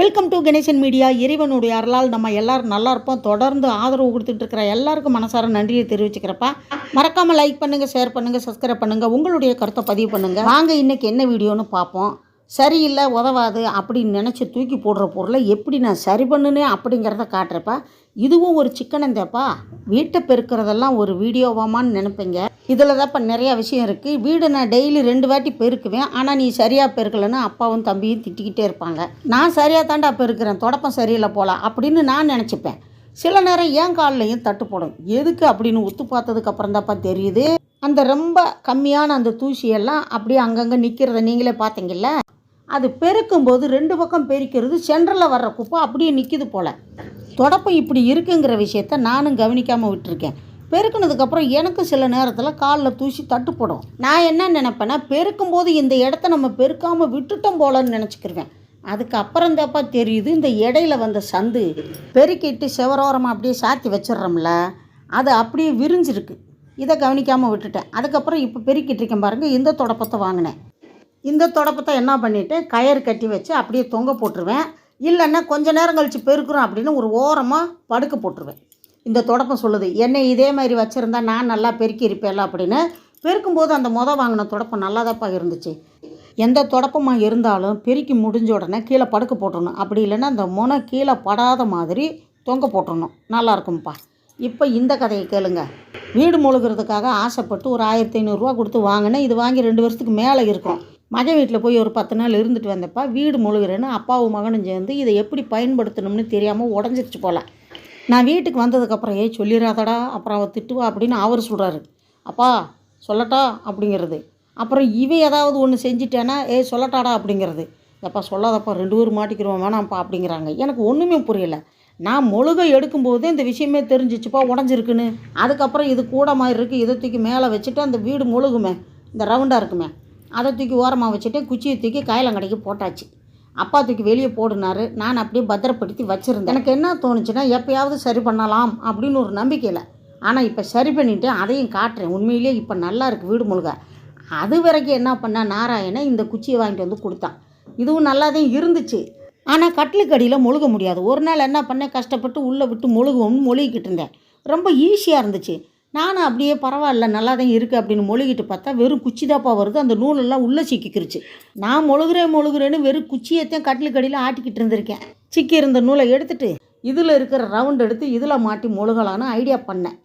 Welcome to Ganesan media இறைவனுடைய அருளால் நம்ம எல்லாரும் நல்லா இருப்போம். தொடர்ந்து ஆதரவு கொடுத்துட்டு இருக்கிற எல்லாருக்கும் மனசார நன்றியை தெரிவிச்சுக்கிறப்பா. மறக்காமல் லைக் பண்ணுங்கள் ஷேர் பண்ணுங்கள் சப்ஸ்கிரைப் பண்ணுங்கள் உங்களுடைய கருத்தை பதிவு பண்ணுங்கள் வாங்க இன்னைக்கு என்ன வீடியோன்னு பார்ப்போம். சரியில்லை உதவாது அப்படின்னு நினச்சி தூக்கி போடுற பொருளை எப்படி நான் சரி பண்ணுனேன் அப்படிங்கிறத காட்டுறப்பா. இதுவும் ஒரு சிக்கனந்தேப்பா. வீட்டை பெருக்கிறதெல்லாம் ஒரு வீடியோவாமான்னு நினைப்பீங்க. இதில் தான்ப்பா நிறையா விஷயம் இருக்குது வீடு நான் டெய்லி ரெண்டு வாட்டி பெருக்குவேன். ஆனால் நீ சரியாக பெருக்கலைன்னு அப்பாவும் தம்பியும் திட்டிக்கிட்டே இருப்பாங்க. நான் சரியாக தாண்டா பெருக்கிறேன். தொடப்பம் சரியில்லை போல அப்படின்னு நான் நினச்சிப்பேன். சில நேரம் என் கால்லையும் தட்டுப்படும் எதுக்கு அப்படின்னு உத்து பார்த்ததுக்கப்புறம் தான்ப்பா தெரியுது. அந்த ரொம்ப கம்மியான அந்த தூசியெல்லாம் அப்படியே அங்கங்கே நிற்கிறத நீங்களே பார்த்தீங்கல்ல? அது பெருக்கும்போது ரெண்டு பக்கம் பெருக்கிறது சென்டரில் வர்ற குப்பை அப்படியே நிற்கிது போல். தொடப்பம் இப்படி இருக்குங்கிற விஷயத்த நானும் கவனிக்காமல் விட்டுருக்கேன். பெருக்குனதுக்கப்புறம் எனக்கு சில நேரத்தில் காலில் தூசி தட்டுப்படும். நான் என்ன நினைப்பேன்னா பெருக்கும்போது இந்த இடத்த நம்ம பெருக்காமல் விட்டுட்டோம் போலன்னு நினச்சிக்கிருவேன். அதுக்கப்புறம் தாப்பா தெரியுது இந்த இடையில வந்த சந்து பெருக்கிட்டு செவரோரமாக அப்படியே சாத்தி வச்சிடுறோம்ல அது அப்படியே விரிஞ்சிருக்கு. இதை கவனிக்காமல் விட்டுட்டேன். அதுக்கப்புறம் இப்போ பெருக்கிட்டு இருக்கேன் பாருங்கள் இந்த தொடப்பத்தை வாங்கினேன். இந்த தொடப்பத்தை என்ன பண்ணிவிட்டு கயிறு கட்டி வச்சு அப்படியே தொங்க போட்டுருவேன். இல்லைன்னா கொஞ்ச நேரம் கழித்து பெருக்குறோம் அப்படின்னு ஒரு ஓரமாக படுக்க போட்டுருவேன். இந்த தொடப்பம் சொல்லுது என்னை இதே மாதிரி வச்சுருந்தா நான் நல்லா பெருக்கி இருப்பேன்ல அப்படின்னு. பெருக்கும்போது அந்த முத வாங்கின தொடப்பம் நல்லாதாப்பா இருந்துச்சு. எந்த தொடப்பமாக இருந்தாலும் பெருக்கி முடிஞ்ச உடனே கீழே படுக்க போட்டுடணும் அப்படி இல்லைன்னா அந்த முனை கீழே படாத மாதிரி தொங்க போட்டுடணும் நல்லாயிருக்கும்ப்பா இப்போ இந்த கதையை கேளுங்க. வீடு முழுகிறதுக்காக ஆசைப்பட்டு ஒரு ஆயிரத்தி ஐநூறுரூவா கொடுத்து வாங்கினேன். இது வாங்கி ரெண்டு வருஷத்துக்கு மேலே இருக்கும். மகன் வீட்டில் போய் ஒரு பத்து நாள் இருந்துட்டு வந்தப்பா வீடு முழுகிறேன்னு அப்பாவும் மகனும் சேர்ந்து இதை எப்படி பயன்படுத்தணும்னு தெரியாமல் உடஞ்சிருச்சு போல. நான் வீட்டுக்கு வந்ததுக்கப்புறம் ஏய் சொல்லிடாதடா அப்புறம் அவள் திட்டுவா அப்படின்னு அவர் சொல்கிறாரு அப்பா சொல்லட்டா? அப்படிங்கிறது. அப்புறம் இவன் ஏதாவது ஒன்று செஞ்சிட்டேன்னா ஏய் சொல்லட்டாடா அப்படிங்கிறது. எப்பா சொல்லாதப்பா ரெண்டு பேரும் மாட்டிக்கிறோம் வேணாம்ப்பா அப்படிங்கிறாங்க. எனக்கு ஒன்றுமே புரியல. நான் முழுக எடுக்கும்போது இந்த விஷயமே தெரிஞ்சிச்சுப்பா உடஞ்சிருக்குன்னு. அதுக்கப்புறம் இது கூட மாதிரி இருக்குது இதை தூக்கி மேலே வச்சுட்டு அந்த வீடு முழுகுமே இந்த ரவுண்டாக இருக்குமே. அதை தூக்கி ஓரமாக வச்சுட்டு குச்சியை தூக்கி காயலங்கடைக்கு போட்டாச்சு. அப்பா தூக்கி வெளியே போடுனாரு. நான் அப்படியே பத்திரப்படுத்தி வச்சுருந்தேன். எனக்கு என்ன தோணுச்சுன்னா எப்பயாவது சரி பண்ணலாம் அப்படின்னு ஒரு நம்பிக்கையில். ஆனால் இப்போ சரி பண்ணிவிட்டு அதையும் காட்டுறேன். உண்மையிலேயே இப்போ நல்லா இருக்குது வீடு முழுக. அது வரைக்கும் என்ன பண்ணா நாராயணன் இந்த குச்சியை வாங்கிட்டு வந்து கொடுத்தான். இதுவும் நல்லா தான் இருந்துச்சு. ஆனால் கட்டிலுக்கடியில் முழுக முடியாது. ஒரு நாள் என்ன பண்ணேன் கஷ்டப்பட்டு உள்ளே விட்டு முழுகவும் மொழிகிட்டு இருந்தேன். ரொம்ப ஈஸியாக இருந்துச்சு. நானும் அப்படியே பரவாயில்ல நல்லா தான் இருக்குது அப்படின்னு மொழுகிட்டு பார்த்தா வெறும் குச்சி தாப்பா வருது. அந்த நூலெல்லாம் உள்ளே சிக்கிக்கிருச்சு. நான் மொழுகிறேன் மொழுகிறேன்னு வெறும் குச்சியத்தையும் கட்டிலுக்கடியில் ஆட்டிக்கிட்டு இருந்திருக்கேன். சிக்கி இருந்த நூலை எடுத்துட்டு இதில் இருக்கிற ரவுண்ட் எடுத்து இதில் மாட்டி மொழுகலான்னு ஐடியா பண்ணேன்.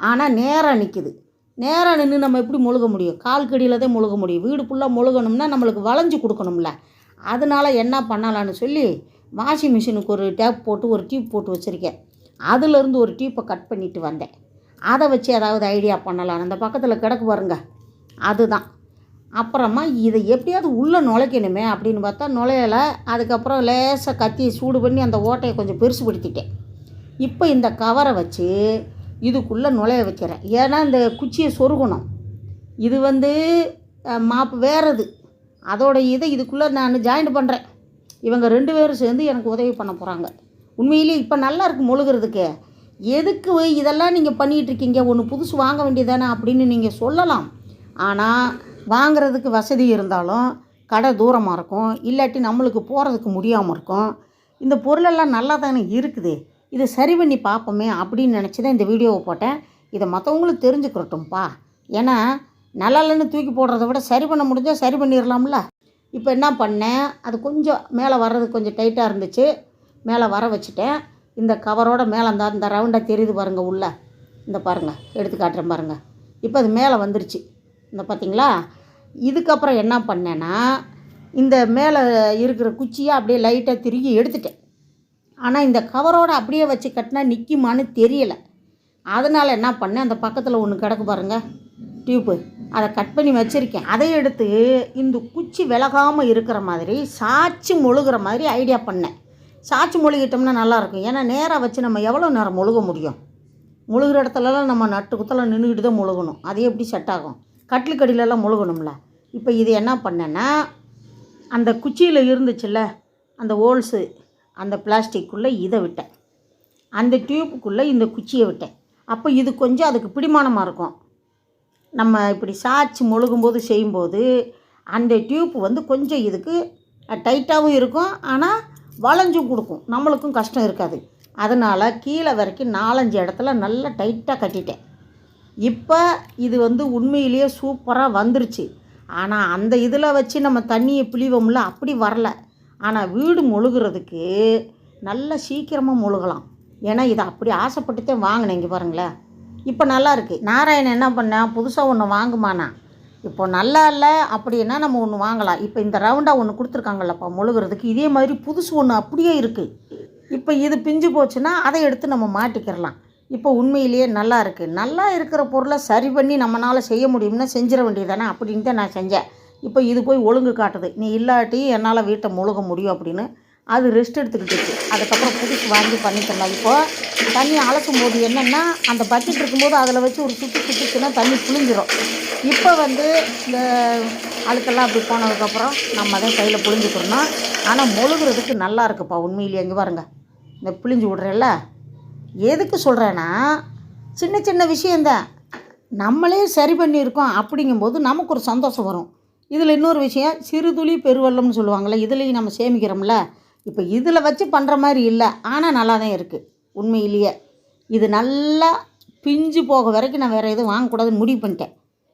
ஆனால் நேராக நிற்கிது நேராக நின்று நம்ம எப்படி மொழுக முடியும்? கால் கடியில் தான் மொழுக முடியும். வீடு ஃபுல்லாக மொழுகணும்னா நம்மளுக்கு வளைஞ்சு கொடுக்கணும்ல. அதனால் என்ன பண்ணலான்னு சொல்லி வாஷிங் மிஷினுக்கு ஒரு டேப் போட்டு ஒரு டியூப் போட்டு வச்சுருக்கேன். அதுலேருந்து ஒரு டியூப்பை கட் பண்ணிட்டு வந்தேன். அதை வச்சு ஏதாவது ஐடியா பண்ணலாம். அந்த பக்கத்தில் கிடக்கு பாருங்க. அதுதான். அப்புறமா இதை எப்படியாவது உள்ளே நுழைக்கணுமே அப்படின்னு பார்த்தா நுழையலை. அதுக்கப்புறம் லேசாக கத்தி சூடு பண்ணி அந்த ஓட்டையை கொஞ்சம் பெருசுபடுத்திட்டேன் இப்போ இந்த கவரை வச்சு இதுக்குள்ளே நுழைய வைக்கிறேன். ஏன்னா இந்த குச்சியை சொருகணும். இது வந்து மாப்பு வேறது. அதோட இதை இதுக்குள்ளே நான் ஜாயின் பண்ணுறேன் இவங்க ரெண்டு பேரும் சேர்ந்து எனக்கு உதவி பண்ண போகிறாங்க உண்மையிலேயே இப்போ நல்லா இருக்குது முழுகிறதுக்கு. எதுக்கு இதெல்லாம் நீங்கள் பண்ணிகிட்ருக்கீங்க? ஒன்று புதுசு வாங்க வேண்டியதானே அப்படின்னு நீங்கள் சொல்லலாம். ஆனால் வாங்குறதுக்கு வசதி இருந்தாலும் கடை தூரமாக இருக்கும். இல்லாட்டி நம்மளுக்கு போகிறதுக்கு முடியாமல் இருக்கும். இந்த பொருளெல்லாம் நல்லா தானே இருக்குது. இதை சரி பண்ணி பார்ப்போமே அப்படின்னு நினச்சி தான் இந்த வீடியோவை போட்டேன். இதை மற்றவங்களும் தெரிஞ்சுக்கிறட்டும்ப்பா ஏன்னா நல்லா தூக்கி போடுறத விட சரி பண்ண முடிஞ்சால் சரி பண்ணிடலாம்ல இப்போ என்ன பண்ணேன்? அது கொஞ்சம் மேலே வர்றது கொஞ்சம் டைட்டாக இருந்துச்சு. மேலே வர வச்சுட்டேன். இந்த கவரோட மேலே அந்த அந்த ரவுண்டாக தெரியுது பாருங்கள் உள்ளே. இந்த பாருங்கள் எடுத்து காட்டுறேன் பாருங்கள் இப்போ அது மேலே வந்துருச்சு. இந்த பார்த்தீங்களா? இதுக்கப்புறம் என்ன பண்ணேன்னா இந்த மேலே இருக்கிற குச்சியை அப்படியே லைட்டாக திருகி எடுத்துட்டேன். ஆனால் இந்த கவரோட அப்படியே வச்சு கட்டினா நிற்குமான்னு தெரியலை. அதனால் என்ன பண்ணேன் அந்த பக்கத்தில் ஒன்று கிடக்கு பாருங்கள் டியூப்பு. அதை கட் பண்ணி வச்சுருக்கேன். அதை எடுத்து இந்த குச்சி விலகாமல் இருக்கிற மாதிரி சாய்ச்சி மொழுகிற மாதிரி ஐடியா பண்ணேன். சாய்ச்சி மொழுகிட்டோம்னா நல்லாயிருக்கும். ஏன்னா நேராக வச்சு நம்ம எவ்வளோ நேரம் முழுக முடியும்? முழுகிற இடத்துலலாம் நம்ம நட்டு குத்தலாம் நின்றுக்கிட்டு தான் முழுகணும். அது எப்படி செட் ஆகும்? கட்டிலுக்கடியிலலாம் முழுகணும்ல. இப்போ இது என்ன பண்ணேன்னா அந்த குச்சியில் இருந்துச்சுல்ல அந்த ஹோல்ஸு அந்த பிளாஸ்டிக்குள்ளே இதை விட்டேன். அந்த டியூப்புக்குள்ளே இந்த குச்சியை விட்டேன். அப்போ இது கொஞ்சம் அதுக்கு பிடிமானமாக இருக்கும். நம்ம இப்படி சாய்ச்சி மொழுகும்போது செய்யும்போது அந்த டியூப் வந்து கொஞ்சம் இதுக்கு டைட்டாகவும் இருக்கும். ஆனால் வளைஞ்சும் கொடுக்கும். நம்மளுக்கும் கஷ்டம் இருக்காது. அதனால் கீழே வரைக்கும் நாலஞ்சு இடத்துல நல்லா டைட்டாக கட்டிட்டேன். இப்போ இது வந்து உண்மையிலேயே சூப்பராக வந்துருச்சு. ஆனால் அந்த இதில் வச்சு நம்ம தண்ணியை பிழிவோம்ல அப்படி வரல. ஆனால் வீடு முழுகிறதுக்கு நல்லா சீக்கிரமாக முழுகலாம். ஏன்னா இதை அப்படி ஆசைப்பட்டுத்தான் வாங்கினேன் இங்கே பாருங்களேன். இப்போ நல்லா இருக்குது நாராயணன் என்ன பண்ணேன் புதுசாக ஒன்று வாங்குமானா இப்போ நல்லா இல்லை அப்படின்னா நம்ம ஒன்று வாங்கலாம். இப்போ இந்த ரவுண்டாக ஒன்று கொடுத்துருக்காங்கல்லப்பா முழுகிறதுக்கு. இதே மாதிரி புதுசு ஒன்று அப்படியே இருக்குது இப்போ இது பிஞ்சு போச்சுன்னா அதை எடுத்து நம்ம மாட்டிக்கிறலாம். இப்போ உண்மையிலேயே நல்லா இருக்குது நல்லா இருக்கிற பொருளை சரி பண்ணி நம்மளால் செய்ய முடியும்னா செஞ்சிட வேண்டியதானே அப்படின்னு தான் நான் செஞ்சேன். இப்போ இது போய் ஒழுங்கு காட்டுது. நீ இல்லாட்டி என்னால் வீட்டை முழுக முடியும் அப்படின்னு அது ரெஸ்ட் எடுத்துக்கிட்டு அதுக்கப்புறம் புதுசு வாங்கி பண்ணிக்கலாம் இப்போது தண்ணி அலசும் போது என்னென்னா அந்த பக்கெட் இருக்கும்போது அதில் வச்சு ஒரு சுற்றி சுற்றிச்சுன்னா தண்ணி புளிஞ்சிரும் இப்போ வந்து இந்த அழுக்கெல்லாம் அப்படி போனதுக்கப்புறம் நம்ம தான் கையில் புளிஞ்சுக்கிறோம் ஆனால் முழுகிறதுக்கு நல்லா இருக்குப்பா உண்மையிலேயே. எங்கே பாருங்க. இந்த பிழிஞ்சு விட்றேல்ல. எதுக்கு சொல்கிறேன்னா சின்ன சின்ன விஷயந்தான் நம்மளே சரி பண்ணியிருக்கோம் அப்படிங்கும்போது நமக்கு ஒரு சந்தோஷம் வரும். இதில் இன்னொரு விஷயம் சிறுதுளி பெருவெள்ளம்னு சொல்லுவாங்கள்ல இதுலேயும் நம்ம சேமிக்கிறோம்ல. இப்போ இதில் வச்சு பண்ணுற மாதிரி இல்லை ஆனால் நல்லா தான் இருக்குது உண்மையிலேயே. இது நல்லா பிஞ்சு போக வரைக்கும் நான் வேறு எதுவும் வாங்கக்கூடாதுன்னு முடிவு பண்ணிட்டேன்.